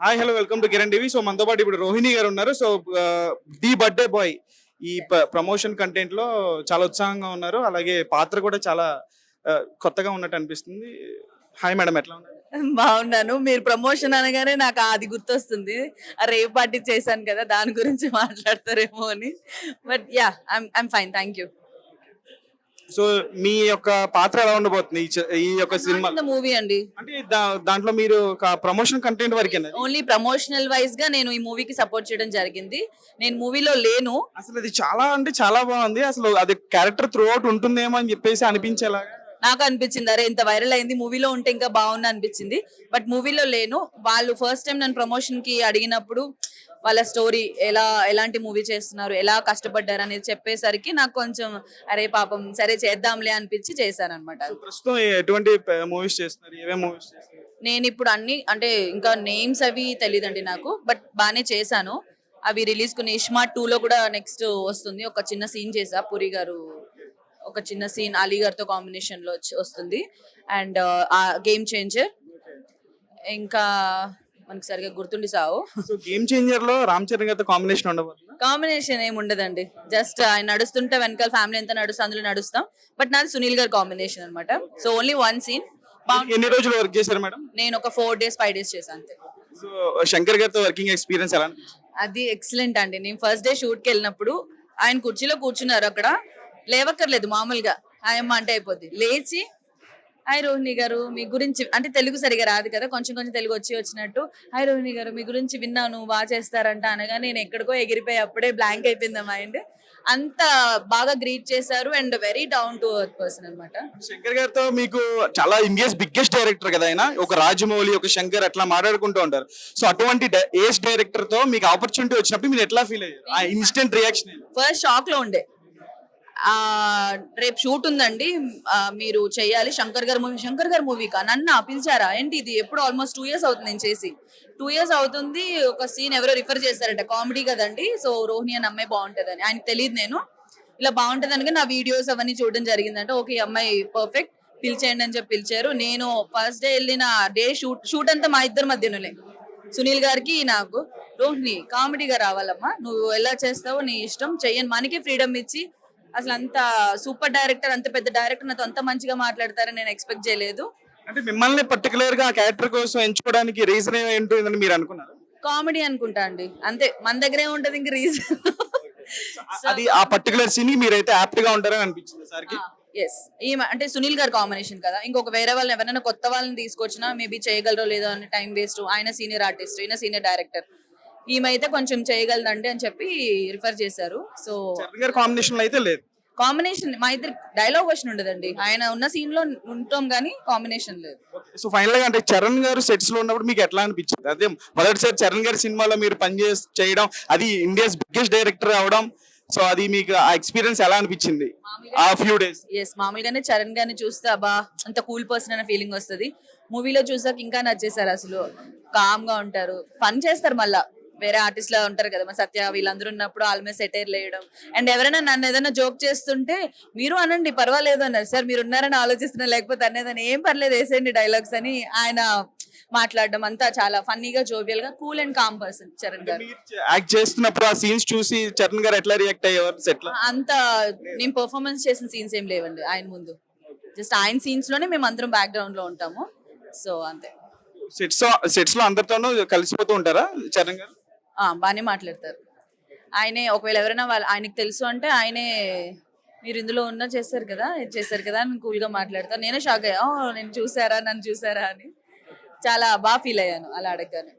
Hi hello welcome to Kiran TV so మనతో పాటు ఇప్పుడు రోహిణి గారు ఉన్నారు. సో ది బర్త్డే బాయ్ ఈ ప్రమోషన్ కంటెంట్లో చాలా ఉత్సాహంగా ఉన్నారు. అలాగే పాత్ర కూడా చాలా ఆ, కొత్తగా ఉన్నట్టు అనిపిస్తుంది. హాయ్ మేడం ఎట్లా ఉన్నారు? బాగున్నాను. మీరు ప్రమోషన్ అనగానే నాకు అది గుర్తొస్తుంది. రేవ్ పార్టీ చేశాను కదా దాని గురించి మాట్లాడతారేమో అని. But yeah I'm fine thank you so మీ యొక్క పాత్ర ఎలా ఉండబోతుంది? ఈ యొక్క సినిమా మూవీ అండి. అంటే దాంట్లో మీరు ఒక ప్రమోషన్ కంటెంట్ వరకేనా ఓన్లీ ప్రమోషనల్ వైజ్గా నేను ఈ మూవీకి సపోర్ట్ చేయడం జరిగింది. నేను మూవీలో లేను. అసలు అది చాలా అంటే చాలా బాగుంది. అసలు అది క్యారెక్టర్ త్రూ అవుట్ ఉంటుందేమో అని చెప్పేసి అనిపించేలాగా. నాకు అనిపించింది. అరే ఇంత వైరల్ అయింది. మూవీలో ఉంటే ఇంకా బాగుంది అనిపించింది. బట్ మూవీలో లేను. వాళ్ళు ఫస్ట్ టైం నన్ను ప్రమోషన్కి అడిగినప్పుడు వాళ్ళ స్టోరీ ఎలా ఎలాంటి మూవీ చేస్తున్నారు ఎలా కష్టపడ్డారు అనేది చెప్పేసరికి నాకు కొంచెం అరే పాపం సరే చేద్దాంలే అనిపించి చేశాను అనమాట ప్రస్తుతం ఎటువంటి మూవీస్ చేస్తున్నారు? ఏమేమి మూవీస్ చేస్తున్నారు? నేను ఇప్పుడు అన్ని అంటే ఇంకా నేమ్స్ అవి తెలియదండి నాకు బట్ బాగానే చేశాను. అవి రిలీజ్ కొన్ని ఇష్మా టూ లో కూడా నెక్స్ట్ వస్తుంది. ఒక చిన్న సీన్ చేసా పురి గారు ఒక చిన్న సీన్ అలీ గారితో కాంబినేషన్లో వచ్చి- వస్తుంది. అండ్ ఆ గేమ్ చేంజర్ ఇంకా మనకి సరిగా గుర్తుండి సావు. సో గేమ్ చేంజర్లో రామ్ చరణ్ గారితో కాంబినేషన్ ఉండబోతుంది? కాంబినేషన్ ఏమి ఉండదండి. జస్ట్ ఆయన నడుస్తుంటే వెనకాల ఫ్యామిలీ ఎంత నడుస్తుంది అందులో నడుస్తాం. బట్ నాది సునీల్ గారి కాంబినేషన్ అన్నమాట. సో ఓన్లీ వన్ సీన్ ఎన్ని రోజులు వర్క్ చేశారు మేడం? నేను ఒక ఫోర్ డేస్ ఫైవ్ డేస్ చేశాను అంతే. సో శంకర్ గారితో వర్కింగ్ ఎక్స్పీరియన్స్ ఎలా? అది ఎక్సలెంట్ అండి. నేను ఫస్ట్ డే షూట్కి వెళ్ళినప్పుడు ఆయన కుర్చీలో కూర్చున్నారు అక్కడ. లేవక్కర్లేదు మామూలుగా. ఆయమ్మ అంటే అయిపోద్ది. లేచి హాయ్ రోహిణి గారు మీ గురించి అంటే తెలుగు సరిగా రాదు కదా కొంచెం కొంచెం తెలుగు వచ్చి వచ్చినట్టు. హాయ్ రోహిణి గారు మీ గురించి విన్నాను బాగా చేస్తారంట అనగా నేను ఎక్కడికో ఎగిరిపోయి అప్పుడే బ్లాంక్ అయిపోయింది మైండ్ అంత బాగా గ్రీట్ చేశారు and very down to earth person అనమాట శంకర్ గారితో మీకు చాలా ఇండియాస్ బిగ్గెస్ట్ డైరెక్టర్ కదా ఆయన? ఒక రాజమౌళి ఒక శంకర్ అట్లా మాట్లాడుకుంటూ ఉంటారు. సో అటువంటి ఏజ్ డైరెక్టర్తో మీకు ఆపర్చునిటీ వచ్చినప్పుడు మీరు ఎట్లా ఫీల్ అయ్యారు? ఆ ఇన్స్టెంట్ రియాక్షన్ ఫస్ట్ షాక్లో ఉండే. రేపు షూట్ ఉందండి. మీరు చేయాలి. శంకర్ గారు మూవీ శంకర్ గారు మూవీకా నన్ను పిలిచారా? ఏంటి ఇది? ఎప్పుడు ఆల్మోస్ట్ టూ ఇయర్స్ అవుతుంది నేను చేసి. టూ ఇయర్స్ అవుతుంది. ఒక సీన్ ఎవరో రిఫర్ చేశారట కామెడీ కదండి. సో రోహిణి అని అమ్మాయి బాగుంటుందని. ఆయన తెలియదు నేను. ఇలా బాగుంటుంది అని నా వీడియోస్ అవన్నీ చూడడం జరిగిందంటే. ఓకే అమ్మాయి పర్ఫెక్ట్ పిలిచేయండి అని చెప్పి పిలిచారు. నేను ఫస్ట్ డే వెళ్ళిన డే షూట్ షూట్ అంతా మా ఇద్దరి మధ్యనులే సునీల్ గారికి నాకు. రోహిణి కామెడీగా రావాలమ్మా. నువ్వు ఎలా చేస్తావో నీ ఇష్టం. చెయ్యను. మనకి ఫ్రీడమ్ ఇచ్చి అసలు అంత సూపర్ డైరెక్టర్ అంత పెద్ద డైరెక్టర్ నాతో అంత మంచిగా మాట్లాడతారని నేను ఎక్స్పెక్ట్ చేయలేదు. అంటే మిమ్మల్ని పర్టికులర్గా క్యారెక్టర్ కోసం ఎంచుకోవడానికి రీజన్ ఏంటో మీరు అనుకున్నారు? కామెడీ అనుకుంటా అండి. అంతే మన దగ్గరే ఉంటది ఇంక రీజన్. అది ఆ పర్టికులర్ సీన్ మీరైతే యాప్ట్గా ఉంటారని అనిపించింది సార్కి? ఎస్ ఈమె అంటే సునీల్ గారు కాంబినేషన్ కదా. ఇంకొక వేరే వాళ్ళని ఎవరైనా కొత్త వాళ్ళని తీసుకొచ్చినా మేబీ చేయగలరో లేదో అని టైం వేస్ట్. ఆయన సీనియర్ ఆర్టిస్ట్ ఈయన సీనియర్ డైరెక్టర్. ఈమె అయితే కొంచెం చేయగలదండి అని చెప్పి రిఫర్ చేశారు. సో కాంబినేషన్ అయితే లేదు. కాంబినేషన్ మా ఇద్దరు డైలాగ్ వర్షన్ ఉండదండి. ఆయన ఉన్న సీన్లో ఉంటాం కానీ కాంబినేషన్ లేదు. సో ఫైనల్గా అంటే చరణ్ గారు సెట్స్లో ఉన్నప్పుడు మీకు ఎట్లా అనిపించింది? అదే మొదటిసారి చరణ్ గారి సినిమాలో మీరు పనిచేసి చేయడం అది ఇండియాస్ బిగ్గెస్ట్ డైరెక్టర్ అవడం సో అది మీకు ఆ ఎక్స్పీరియన్స్ ఎలా అనిపించింది? ఆ ఫ్యూ డేస్ ఎస్ మామూలుగానే చరణ్ గారిని చూస్తే అబ్బా అంత కూల్ పర్సన్ అనే ఫీలింగ్ వస్తుంది. మూవీలో చూసాక ఇంకా నచ్చేసారు అసలు. కామ్గా ఉంటారు. ఫన్ చేస్తారు మళ్ళా. వేరే ఆర్టిస్ట్ లా ఉంటారు కదా మా సత్య వీళ్ళందరూ ఉన్నప్పుడు ఆల్మోస్ట్ సెటైర్ లేయడం అండ్ ఎవరైనా నన్ను ఏదైనా జోక్ చేస్తుంటే మీరు అనండి పర్వాలేదు అన్నారు. సార్ మీరు ఉన్నారని ఆలోచిస్తున్నా లేకపోతే అనేదని ఏం పర్లేదు వేసేయండి డైలాగ్స్ అని ఆయన మాట్లాడడం అంతా చాలా ఫన్నీగా జోవియల్గా cool and calm person Charan గారు. యాక్ట్ చేస్తున్నప్పుడు ఆ సీన్స్ చూసి చరణ్ గారు ఎట్లా రియాక్ట్ అయ్యేవారు సెట్ అంత నేను పర్ఫార్మెన్స్ చేసిన సీన్స్ ఏం లేవండి ఆయన ముందు. జస్ట్ ఆయన సీన్స్లోనే మేము అందరం బ్యాక్గ్రౌండ్లో ఉంటాము. సో అంతే. సెట్స్ సెట్స్లో అందరితోనూ కలిసిపోతూ ఉంటారా చరణ్ గారు? బాగానే మాట్లాడతారు. ఆయనే ఒకవేళ ఎవరైనా వాళ్ళు ఆయనకి తెలుసు అంటే ఆయనే మీరు ఇందులో ఉన్న చేస్తారు కదా ఇది చేస్తారు కదా అని కూల్గా మాట్లాడతాను మాట్లాడతారు. నేనే షాక్ అయ్యా నేను చూసారా నన్ను చూసారా అని. చాలా బాగా ఫీల్ అయ్యాను అలా అడగగానే.